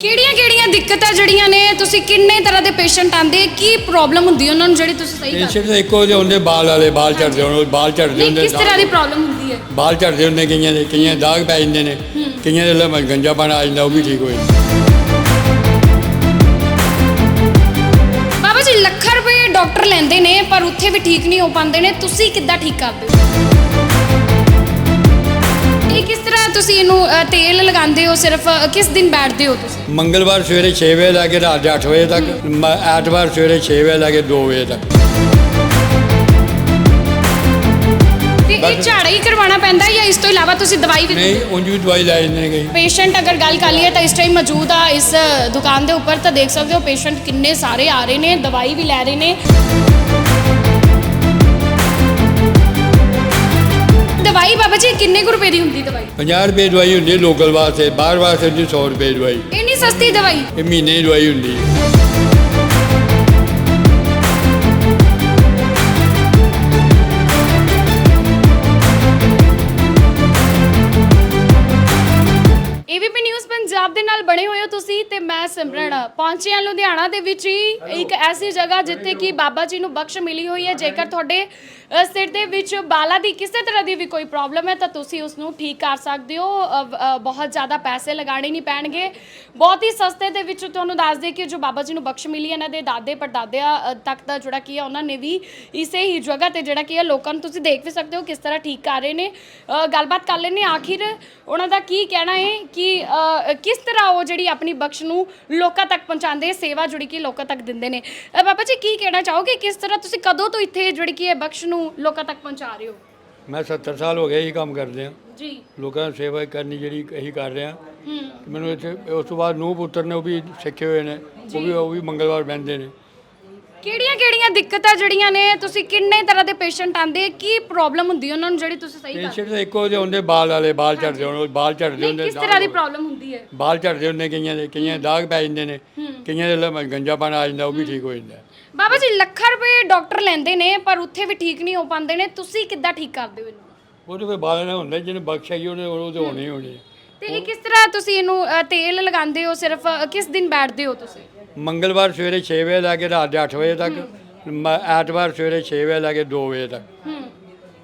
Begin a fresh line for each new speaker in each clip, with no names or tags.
ਕਿਹੜੀਆਂ ਕਿਹੜੀਆਂ ਦਿੱਕਤਾਂ ਜਿਹੜੀਆਂ ਨੇ? ਤੁਸੀਂ ਕਿੰਨੇ ਤਰ੍ਹਾਂ ਦੇ ਪੇਸ਼ੈਂਟ ਆਂਦੇ ਕੀ ਪ੍ਰੋਬਲਮ ਹੁੰਦੀ ਉਹਨਾਂ ਨੂੰ ਜਿਹੜੀ ਤੁਸੀਂ ਸਹੀ ਕਰ
ਪੇਸ਼ੈਂਟ ਤਾਂ ਇੱਕੋ ਜਿਹੇ ਹੁੰਦੇ ਬਾਲ ਵਾਲੇ ਬਾਲ ਝੜਦੇ ਹੋਣ ਬਾਲ ਝੜਦੇ
ਨਹੀਂ
ਹੁੰਦੇ
ਕਿਸ ਤਰ੍ਹਾਂ ਦੀ ਪ੍ਰੋਬਲਮ ਹੁੰਦੀ ਹੈ?
ਬਾਲ ਝੜਦੇ ਹੁੰਦੇ ਕਈਆਂ ਦੇ ਕਈਆਂ ਦੇ ਦਾਗ ਪੈ ਜਾਂਦੇ ਨੇ ਕਈਆਂ ਦੇ ਲੰਮ ਗੰਜਾ ਪਾਣਾ ਆ ਜਾਂਦਾ ਉਹ ਵੀ ਠੀਕ ਹੋ ਜਾਂਦਾ।
ਬਾਬਾ ਜੀ ਲੱਖਾਂ ਰੁਪਏ ਡਾਕਟਰ ਲੈਂਦੇ ਨੇ ਪਰ ਉੱਥੇ ਵੀ ਠੀਕ ਨਹੀਂ ਹੋ ਪਾਉਂਦੇ ਨੇ। ਤੁਸੀਂ ਕਿੱਦਾਂ ਠੀਕ ਕਰਦੇ ਹੋ? ਕਿਸ ਤਰ੍ਹਾਂ ਤੁਸੀਂ ਇਹਨੂੰ ਅ, ਤੇਲ ਲਗਾਉਂਦੇ ਹੋ ਸਿਰਫ ਅ, ਕਿਸ ਦਿਨ ਬੈਠਦੇ ਹੋ ਤੁਸੀਂ?
ਮੰਗਲਵਾਰ ਸਵੇਰੇ 6 ਵਜੇ ਲੈ ਕੇ ਰਾਤ ਦੇ 8 ਵਜੇ ਤੱਕ ਮ- ਐਤਵਾਰ ਸਵੇਰੇ 6 ਵਜੇ ਲੈ ਕੇ 2 ਵਜੇ ਤੱਕ।
ਤੇ ਇਹ ਝਾੜਾ ਹੀ ਕਰਵਾਉਣਾ ਪੈਂਦਾ ਜਾਂ ਇਸ ਤੋਂ ਇਲਾਵਾ ਤੁਸੀਂ ਦਵਾਈ ਵੀ
ਨਹੀਂ ਉਂਝ ਵੀ ਦਵਾਈ ਲੈ ਜਾਂਦੇ ਨੇ ਕਈ।
ਪੇਸ਼ੈਂਟ ਅਗਰ ਗੱਲ ਕਰ ਲਈਏ ਤਾਂ ਇਸ ਟਾਈਮ ਮੌਜੂਦ ਆ ਇਸ ਦੁਕਾਨ ਦੇ ਉੱਪਰ ਤਾਂ ਦੇਖ ਸਕਦੇ ਹੋ ਪੇਸ਼ੈਂਟ ਕਿੰਨੇ ਸਾਰੇ ਆ ਰਹੇ ਨੇ ਦਵਾਈ ਵੀ ਲੈ ਰਹੇ ਨੇ। ਜੀ ਕਿੰਨੇ ਕੁ ਰੁਪਏ ਦੀ ਹੁੰਦੀ ਦਵਾਈ?
50 ਰੁਪਏ ਦਵਾਈ ਹੁੰਦੀ ਲੋਕਲ ਵਾਸਤੇ ਬਾਹਰ ਵਾਸਤੇ ਹੁੰਦੀ 100 ਰੁਪਏ ਦਵਾਈ।
ਇੰਨੀ ਸਸਤੀ ਦਵਾਈ?
ਇਹ ਮਹੀਨੇ ਦੀ ਦਵਾਈ ਹੁੰਦੀ ਹੈ।
ਦੇ ਨਾਲ ਬਣੇ ਹੋਏ ਹੋ ਤੁਸੀਂ ਤੇ ਮੈਂ ਸਿਮਰਨ ਪਹੁੰਚੇ ਹਾਂ ਲੁਧਿਆਣਾ ਦੇ ਵਿੱਚ ਹੀ ਇੱਕ ਐਸੀ ਜਗ੍ਹਾ ਜਿੱਥੇ ਕਿ ਬਾਬਾ ਜੀ ਨੂੰ ਬਖਸ਼ ਮਿਲੀ ਹੋਈ ਹੈ। ਜੇਕਰ ਤੁਹਾਡੇ ਅ, ਸਿਰ ਦੇ ਵਿੱਚ ਬਾਲਾਂ ਦੀ ਕਿਸੇ ਤਰ੍ਹਾਂ ਦੀ ਵੀ ਕੋਈ ਪ੍ਰੋਬਲਮ ਹੈ ਤਾਂ ਤੁਸੀਂ ਉਸ ਨੂੰ ਠੀਕ ਕਰ ਸਕਦੇ ਹੋ। ਅ, ਵ- ਅ, ਬਹੁਤ ਜ਼ਿਆਦਾ ਪੈਸੇ ਲਗਾਣੇ ਨਹੀਂ ਪੈਣਗੇ। ਬਹੁਤ ਹੀ ਸਸਤੇ ਦੇ ਵਿੱਚ ਤੁਹਾਨੂੰ ਦੱਸ ਦੇ ਕਿ ਜੋ ਬਾਬਾ ਜੀ ਨੂੰ ਬਖਸ਼ ਮਿਲੀ ਹੈ, ਇਹਨਾਂ ਦੇ ਦਾਦੇ ਪੜਦਾਦਿਆਂ ਅ, ਤੱਕ ਦਾ ਜਿਹੜਾ ਕੀ ਹੈ ਉਹਨਾਂ ਨੇ ਵੀ ਇਸੇ ਹੀ ਜਗ੍ਹਾ ਤੇ ਜਿਹੜਾ ਕੀ ਹੈ ਲੋਕਾਂ ਨੂੰ ਤੁਸੀਂ ਦੇਖ ਵੀ ਸਕਦੇ ਹੋ ਕਿਸ ਤਰ੍ਹਾਂ ਠੀਕ ਕਰ ਰਹੇ ਨੇ। ਅ, ਗੱਲਬਾਤ ਕਰ ਲੈਣੇ ਆਖਿਰ। ਉਹਨਾਂ ਦਾ ਕੀ ਕਹਿਣਾ ਹੈ ਕਿ ਅ, ਕਿਸ ਤਰ੍ਹਾਂ ਉਹ ਜਿਹੜੀ ਆਪਣੀ ਬਖਸ਼ ਨੂੰ ਲੋਕਾਂ ਤੱਕ ਪਹੁੰਚਾਉਂਦੇ ਸੇਵਾ ਜੁੜੀ ਕੀ ਲੋਕਾਂ ਤੱਕ ਦਿੰਦੇ ਨੇ। ਅ, ਬਾਬਾ ਜੀ ਕੀ ਕਹਿਣਾ ਚਾਹੋਗੇ? ਕਿਸ ਤਰ੍ਹਾਂ ਤੁਸੀਂ ਕਦੋਂ ਤੋਂ ਇੱਥੇ ਜਿਹੜੀ ਕੀ ਹੈ ਬਖਸ਼ ਨੂੰ ਲੋਕਾਂ ਤੱਕ ਪਹੁੰਚਾ ਰਹੇ ਹੋ?
ਮੈਂ 70 ਸਾਲ ਹੋ ਗਏ ਇਹੀ ਕੰਮ ਕਰਦੇ ਆ
ਜੀ।
ਲੋਕਾਂ ਦੀ ਸੇਵਾ ਕਰਨੀ ਜਿਹੜੀ ਇਹੀ ਕਰ ਰਿਹਾ
ਹੂੰ।
ਮੈਨੂੰ ਇੱਥੇ ਉਸ ਤੋਂ ਬਾਅਦ ਨੂੰਹ ਪੁੱਤਰ ਨੇ ਉਹ ਵੀ ਸਿੱਖੇ ਹੋਏ ਨੇ। ਉਹ ਵੀ ਉਹ ਵੀ ਮੰਗਲਵਾਰ ਬਹਿੰਦੇ ਨੇ।
ਕਿਹੜੀਆਂ ਕਿਹੜੀਆਂ ਦਿੱਕਤਾਂ ਜਿਹੜੀਆਂ ਨੇ? ਤੁਸੀਂ ਕਿੰਨੇ ਤਰ੍ਹਾਂ ਦੇ ਪੇਸ਼ੈਂਟ ਆਂਦੇ ਕੀ ਪ੍ਰੋਬਲਮ ਹੁੰਦੀ ਹੈ ਉਹਨਾਂ ਨੂੰ ਜਿਹੜੀ ਤੁਸੀਂ ਸਹੀ ਕਰ
ਪੇਸ਼ੈਂਟ ਤਾਂ ਇੱਕੋ ਜਿਹੇ ਹੁੰਦੇ ਬਾਲ ਵਾਲੇ ਬਾਲ ਝੜਦੇ ਹੋਣ ਬਾਲ ਝੜਦੇ
ਨਹੀਂ
ਹੁੰਦੇ
ਕਿਸ ਤਰ੍ਹਾਂ ਦੀ ਪ੍ਰੋਬਲਮ ਹੁੰਦੀ ਹੈ?
ਬਾਲ ਝੜਦੇ ਹੁੰਦੇ ਕਈਆਂ ਦੇ ਕਈਆਂ ਦੇ ਦਾਗ ਪੈ ਜਾਂਦੇ ਨੇ ਕਈਆਂ ਦੇ ਲੰਮ ਗੰਜਾ ਪਾਣਾ ਆ ਜਾਂਦਾ ਉਹ ਵੀ ਠੀਕ ਹੋ ਜਾਂਦਾ।
ਬਾਬਾ ਜੀ ਲੱਖਾਂ ਰੁਪਏ ਡਾਕਟਰ ਲੈਂਦੇ ਨੇ ਪਰ ਉੱਥੇ ਵੀ ਠੀਕ ਨਹੀਂ ਹੋ ਪਾਉਂਦੇ ਨੇ। ਤੁਸੀਂ ਕਿੱਦਾਂ ਠੀਕ ਕਰਦੇ ਹੋ ਇਹਨੂੰ
ਕੋਈ ਬਾਲ ਨਾ ਹੁੰਦਾ ਜਿਹਨੇ ਬਖਸ਼ ਹੈਗੀ ਉਹਨੇ ਉਹ ਤੇ ਹੋਣੇ ਹੀ ਹੋਣੇ
ਤੇ ਇਹ ਕਿਸ ਤਰ੍ਹਾਂ ਤੁਸੀਂ ਇਹਨੂੰ ਅ, ਤੇਲ ਲਗਾਉਂਦੇ ਹੋ ਸਿਰਫ ਅ, ਕਿਸ ਦਿਨ ਬੈਠਦੇ ਹੋ ਤੁਸੀਂ?
ਮੰਗਲਵਾਰ ਸਵੇਰੇ 6 ਵਜੇ ਲੈ ਕੇ ਰਾਤ ਦੇ 8 ਵਜੇ ਤੱਕ ਮ- ਐਤਵਾਰ ਸਵੇਰੇ 6 ਵਜੇ ਲੈ ਕੇ 2 ਵਜੇ ਤੱਕ।
ਹੂੰ।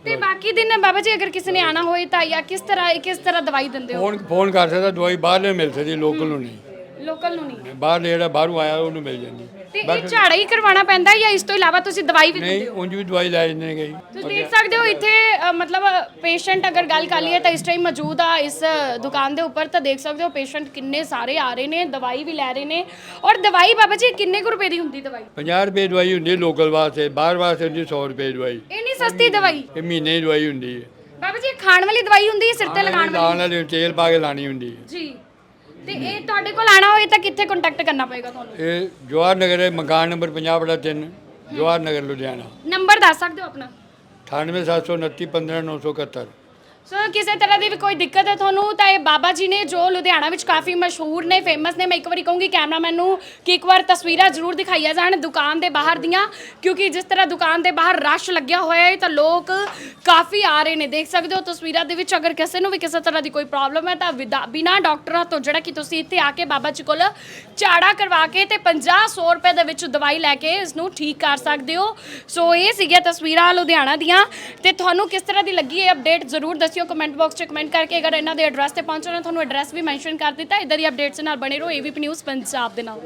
ਤੇ ਬਾਕੀ ਦਿਨ ਬਾਬਾ ਜੀ ਅਗਰ ਕਿਸੇ ਨੇ ਆਣਾ ਹੋਏ ਤਾਂ ਜਾਂ ਕਿਸ ਤਰ੍ਹਾਂ ਕਿਸ ਤਰ੍ਹਾਂ ਦਵਾਈ ਦਿੰਦੇ ਹੋ?
ਫੋਨ ਫੋਨ ਕਰ ਸਕਦਾ ਦਵਾਈ ਬਾਹਰਲੇ ਮਿਲ ਸਕਦੀ ਲੋਕਲ ਨੂੰ ਨਹੀਂ।
ਲੋਕਲ ਨੂੰ ਨਹੀਂ?
ਬਾਹਰ ਜਿਹੜਾ ਬਾਹਰੋਂ ਆਇਆ ਉਹਨੂੰ ਮਿਲ ਜਾਂਦੀ।
ਤੇ ਇਹ ਝਾੜਾ ਹੀ ਕਰਵਾਉਣਾ ਪੈਂਦਾ ਜਾਂ ਇਸ ਤੋਂ ਇਲਾਵਾ ਤੁਸੀਂ ਦਵਾਈ ਵੀ ਦਿੰਦੇ
ਨਹੀਂ
ਹੋ?
ਉਂਝ ਵੀ ਦਵਾਈ ਲੈ ਜਾਂਦੇ ਨੇ ਕਈ।
ਤੁਸੀਂ ਦੇਖ ਸਕਦੇ ਹੋ ਇੱਥੇ ਅ, ਮਤਲਬ ਪੇਸ਼ੈਂਟ ਅਗਰ ਗੱਲ ਕਰ ਲਈਏ ਤਾਂ ਇਸ ਟਾਈਮ ਮੌਜੂਦ ਆ ਇਸ ਦੁਕਾਨ ਦੇ ਉੱਪਰ ਤਾਂ ਦੇਖ ਸਕਦੇ ਹੋ ਪੇਸ਼ੈਂਟ ਕਿੰਨੇ ਸਾਰੇ ਆ ਰਹੇ ਨੇ ਦਵਾਈ ਵੀ ਲੈ ਰਹੇ ਨੇ। ਔਰ ਦਵਾਈ ਬਾਬਾ ਜੀ ਕਿੰਨੇ ਕੁ ਰੁਪਏ ਦੀ ਹੁੰਦੀ ਦਵਾਈ?
50 ਰੁਪਏ ਦਵਾਈ ਹੁੰਦੀ ਹੈ ਲੋਕਲ ਵਾਸਤੇ ਬਾਹਰ ਵਾਸਤੇ ਹੁੰਦੀ 100 ਰੁਪਏ ਦਵਾਈ।
ਇੰਨੀ ਸਸਤੀ ਦਵਾਈ?
ਇਹ ਮਹੀਨੇ ਦੀ ਦਵਾਈ ਹੁੰਦੀ ਹੈ।
ਬਾਬਾ ਜੀ ਇਹ ਖਾਣ ਵਾਲੀ ਦਵਾਈ ਹੁੰਦੀ ਹੈ ਸਿਰ ਤੇ ਲਗਾਉਣ ਵਾਲੀ?
ਲਾਉਣ ਵਾਲੀ ਤੇਲ ਪਾ ਕੇ ਲਾਣੀ ਹੁੰਦੀ ਹੈ।
ਜੀ। ਤੇ ਇਹ ਤੁਹਾਡੇ ਕੋਲ ਆਣਾ ਹੋਏ ਤਾਂ ਕਿੱਥੇ ਕੰਟੈਕਟ ਕਰਨਾ ਪਏਗਾ ਤੁਹਾਨੂੰ?
ਇਹ ਜਵਾਹਰ ਨਗਰ ਹੈ ਮਕਾਨ ਨੰਬਰ 50 ਬੜਾ 3 ਜਵਾਹਰ ਨਗਰ ਲੁਧਿਆਣਾ।
ਨੰਬਰ ਦੱਸ ਸਕਦੇ ਹੋ ਆਪਣਾ?
98729 15971
ਸੋ ਕਿਸੇ ਤਰ੍ਹਾਂ ਦੀ ਵੀ ਕੋਈ ਦਿੱਕਤ ਹੈ ਤੁਹਾਨੂੰ, ਤਾਂ ਇਹ ਬਾਬਾ ਜੀ ਨੇ ਜੋ ਲੁਧਿਆਣਾ ਵਿੱਚ ਕਾਫੀ ਮਸ਼ਹੂਰ ਨੇ ਫੇਮਸ ਨੇ, ਮੈਂ ਇੱਕ ਵਾਰੀ ਕਹੂੰਗੀ ਕੈਮਰਾਮੈਨ ਨੂੰ ਕਿ ਇੱਕ ਵਾਰ ਤਸਵੀਰਾਂ ਜ਼ਰੂਰ ਦਿਖਾਈਆਂ ਜਾਣ ਦੁਕਾਨ ਦੇ ਬਾਹਰ ਦੀਆਂ, ਕਿਉਂਕਿ ਜਿਸ ਤਰ੍ਹਾਂ ਦੁਕਾਨ ਦੇ ਬਾਹਰ ਰਸ਼ ਲੱਗਿਆ ਹੋਇਆ ਹੈ, ਤਾਂ ਲੋਕ ਕਾਫੀ ਆ ਰਹੇ ਨੇ। ਦੇਖ ਸਕਦੇ ਹੋ ਤਸਵੀਰਾਂ ਦੇ ਵਿੱਚ, ਅਗਰ ਕਿਸੇ ਨੂੰ ਵੀ ਕਿਸੇ ਤਰ੍ਹਾਂ ਦੀ ਕੋਈ ਪ੍ਰੋਬਲਮ ਹੈ, ਤਾਂ ਵਿਦਾ- ਬਿਨਾਂ ਡਾਕਟਰਾਂ ਤੋਂ ਜਿਹੜਾ ਕਿ ਤੁਸੀਂ ਇੱਥੇ ਆ ਕੇ ਬਾਬਾ ਜੀ ਕੋਲ ਝਾੜਾ ਕਰਵਾ ਕੇ ਤੇ 50 100 ਰੁਪਏ ਦੇ ਵਿੱਚ ਦਵਾਈ ਲੈ ਕੇ ਇਸ ਨੂੰ ਠੀਕ ਕਰ ਸਕਦੇ ਹੋ। ਸੋ ਇਹ ਸੀਗੀਆਂ ਤਸਵੀਰਾਂ ਲੁਧਿਆਣਾ ਦੀਆਂ। ਤੇ ਤੁਹਾਨੂੰ ਕਿਸ ਤਰ੍ਹਾਂ ਦੀ ਲੱਗੀ ਇਹ ਅਪਡੇਟ ਜ਼ਰੂਰ ਦੱਸਿਓ ਕਮੈਂਟ ਬਾਕਸ 'ਚ ਕਮੈਂਟ ਕਰਕੇ ਅਗਰ ਇਹਨਾਂ ਦੇ ਐਡਰੈਸ ਤੇ ਪਹੁੰਚਣਾ ਤੁਹਾਨੂੰ ਐਡਰੈਸ ਵੀ ਮੈਂਸ਼ਨ ਕਰ ਦਿੱਤਾ। ਇਦਾਂ ਦੀ ਅਪਡੇਟਸ ਨਾਲ ਬਣੇ ਰਹੋ ਏਵੀਪੀ ਨਿਊਜ਼ ਪੰਜਾਬ ਦੇ ਨਾਲ।